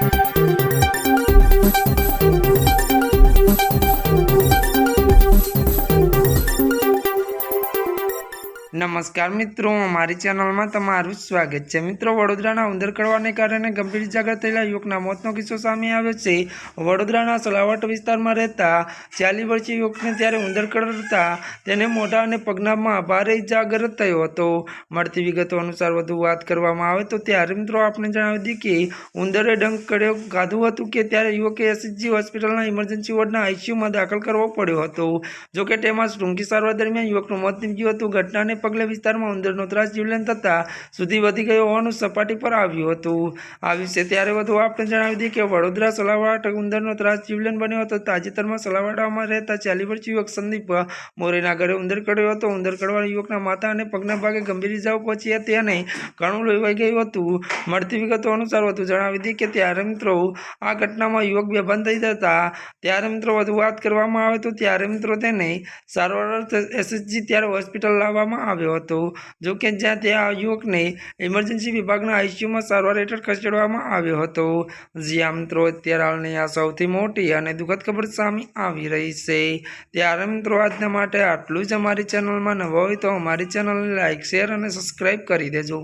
Thank you. નમસ્કાર મિત્રો, મારી ચેનલમાં તમારું સ્વાગત છે. મિત્રો, વડોદરાના ઉંદર કડવાને કારણે ગંભીર ઇજાગ્ર થયેલા યુવકના મોતનો કિસ્સો સામે આવ્યો છે. વડોદરાના સલાવટ વિસ્તારમાં રહેતા ચાલીસ વર્ષીય યુવકને ત્યારે ઉંદરકડ કડતા તેને મોઢા અને પગનામાં ભારે ઇજાગ્રસ્ત થયો હતો. મળતી વિગતો અનુસાર વધુ વાત કરવામાં આવે તો ત્યારે મિત્રો આપણે જણાવી દઈએ કે ઉંદરે ડંક કર્યો ગાધું હતું કે ત્યારે યુવકે એસએચજી હોસ્પિટલના ઇમરજન્સી વોર્ડના આઈસીયુમાં દાખલ કરવો પડ્યો હતો. જોકે તેમાં ટૂંકી સારવાર દરમિયાન યુવકનું મોત નીપજ્યું હતું. ઘટનાને પગલે વિસ્તારમાં ઉંદરનો ત્રાસ જીવલેણ થતાં સુધી વધી ગયો હોવાનું સપાટી પર આવ્યું હતું. આ વિશે ત્યારે વધુ આપણે જણાવી દઈએ કે વડોદરા સલાવાડ ઉંદરનો ત્રાસ જીવલેણ બન્યો હતો. તાજેતરમાં સલાવાડામાં રહેતા ચાલી વર્ષ યુવક સંદીપ મોરેના ઘરે ઉંદર કડ્યો હતો. ઉંદર કડવાના યુવકના માથા અને પગના ભાગે ગંભીર ઇજાઓ પહોંચી હતી અને ઘણું લોહી ગયું હતું. મળતી વિગતો અનુસાર વધુ જણાવી દઈએ કે ત્યારે મિત્રો આ ઘટનામાં યુવક બેભાન થઈ જતા. ત્યારે મિત્રો વધુ વાત કરવામાં આવે તો ત્યારે મિત્રો તેને સારવાર અર્થે એસએસજી ત્યારે હોસ્પિટલ લાવવામાં આવ્યો હતો. જો કે જ્યાં ત્યાં યુવકને ઇમરજન્સી વિભાગના આઈસીયુમાં સારવાર હેઠળ ખસેડવામાં આવ્યો હતો. જ્યાં મિત્રો, અત્યારે હાલની આ સૌથી મોટી અને દુઃખદ ખબર સામે આવી રહી છે. ત્યારે મિત્રો, આજના માટે આટલું જ અમારી ચેનલમાં નવા હોય તો અમારી ચેનલને લાઇક શેર અને સબસ્ક્રાઈબ કરી દેજો.